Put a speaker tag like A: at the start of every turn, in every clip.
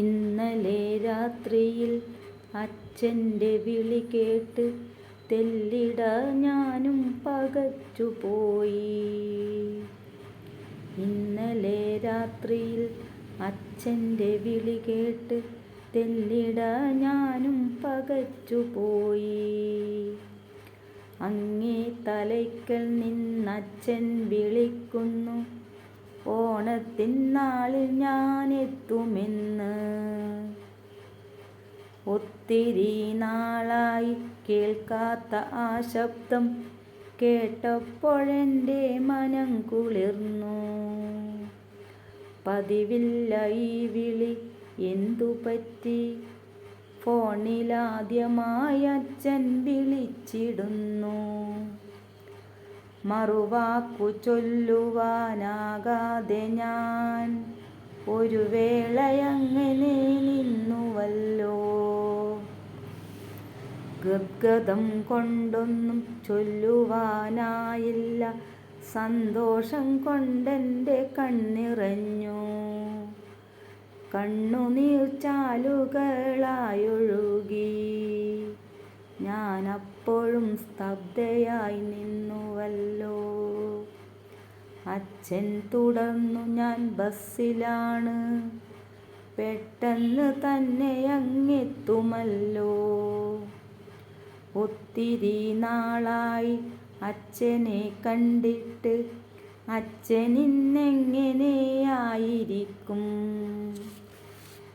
A: ഇന്നലെ രാത്രിയിൽ അച്ഛന്റെ വിളി കേട്ട് തെല്ലിട ഞാനും പകച്ചുപോയി ഇന്നലെ രാത്രിയിൽ അച്ഛന്റെ വിളി കേട്ട് തെല്ലിട ഞാനും പകച്ചുപോയി അങ്ങേ തലയ്ക്കൽ നിന്നച്ഛൻ വിളിക്കുന്നു. ഓണത്തിൻ ഞാനെത്തുമെന്ന് ഒത്തിരി നാളായി കേൾക്കാത്ത ആ ശബ്ദം കേട്ടപ്പോഴെന്റെ മനം കുളിർന്നു. പതിവില്ല ഈ വിളി എന്തു പറ്റി? ഫോണിലാദ്യമായി അച്ഛൻ വിളിച്ചിടുന്നു. മറുവാക്കു ചൊല്ലുവാനാകാതെ ഞാൻ ഒരു വേളയങ്ങനെ നിന്നുവല്ലോ. ഗദ്ഗതം കൊണ്ടൊന്നും ചൊല്ലുവാനായില്ല. സന്തോഷം കൊണ്ടെന്റെ കണ്ണിറഞ്ഞു. കണ്ണുനീർ ചാലുകളായൊഴുകി. ഞാൻ അപ്പോഴും സ്തബ്ധയായി നിന്നുവല്ലോ. അച്ഛൻ തുടർന്നു ഞാൻ ബസ്സിലാണ്. പെട്ടെന്ന് തന്നെ അങ്ങെത്തുമല്ലോ. ഒത്തിരി നാളായി അച്ഛനെ കണ്ടിട്ട് അച്ഛനിന്നെങ്ങനെയായിരിക്കും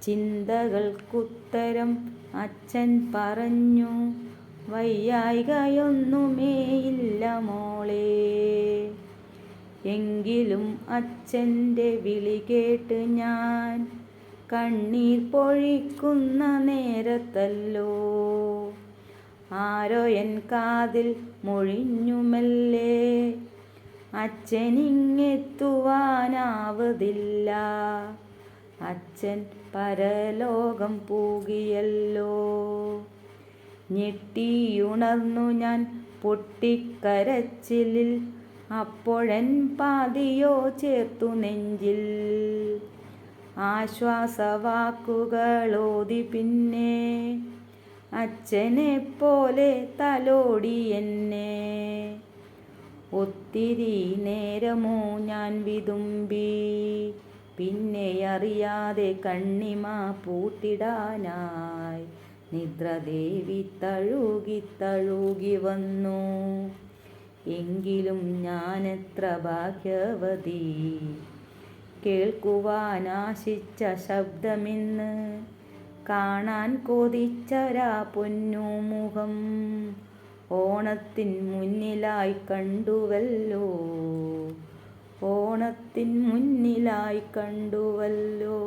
A: ചിന്തകൾക്കുത്തരം അച്ഛൻ പറഞ്ഞു വയ്യായികയൊന്നുമേയില്ല മോളെ. എങ്കിലും അച്ഛന്റെ വിളി കേട്ട് ഞാൻ കണ്ണീർ പൊഴിക്കുന്ന നേരത്തല്ലോ. ആരോ എൻ കാതിൽ മൊഴിഞ്ഞുമല്ലേ. അച്ഛനിങ്ങെത്തുവാനാവതില്ല അച്ഛൻ പരലോകം പൂകിയല്ലോ. ഞെട്ടിയുണർന്നു ഞാൻ പൊട്ടിക്കരച്ചിലിൽ അപ്പോഴൻ പാതിയോ ചേർത്തു നെഞ്ചിൽ. ആശ്വാസവാക്കുകളോതി പിന്നെ അച്ഛനെ പോലെ തലോടി എന്നെ. ഒത്തിരി നേരമോ ഞാൻ വിതുമ്പി പിന്നെ അറിയാതെ കണ്ണിമ പൂട്ടിടാനായി. നിദ്രദേവി തഴുകി തഴുകി വന്നു. എങ്കിലും ഞാനെത്ര ഭാഗ്യവതി. കേൾക്കുവാനാശിച്ച ശബ്ദമിന്ന് കാണാൻ കൊതിച്ചരാ പൊന്നുമുഖം ഓണത്തിൻ മുന്നിലായി കണ്ടുവല്ലോ. ഓണത്തിൻ മുന്നിലായി കണ്ടുവല്ലോ.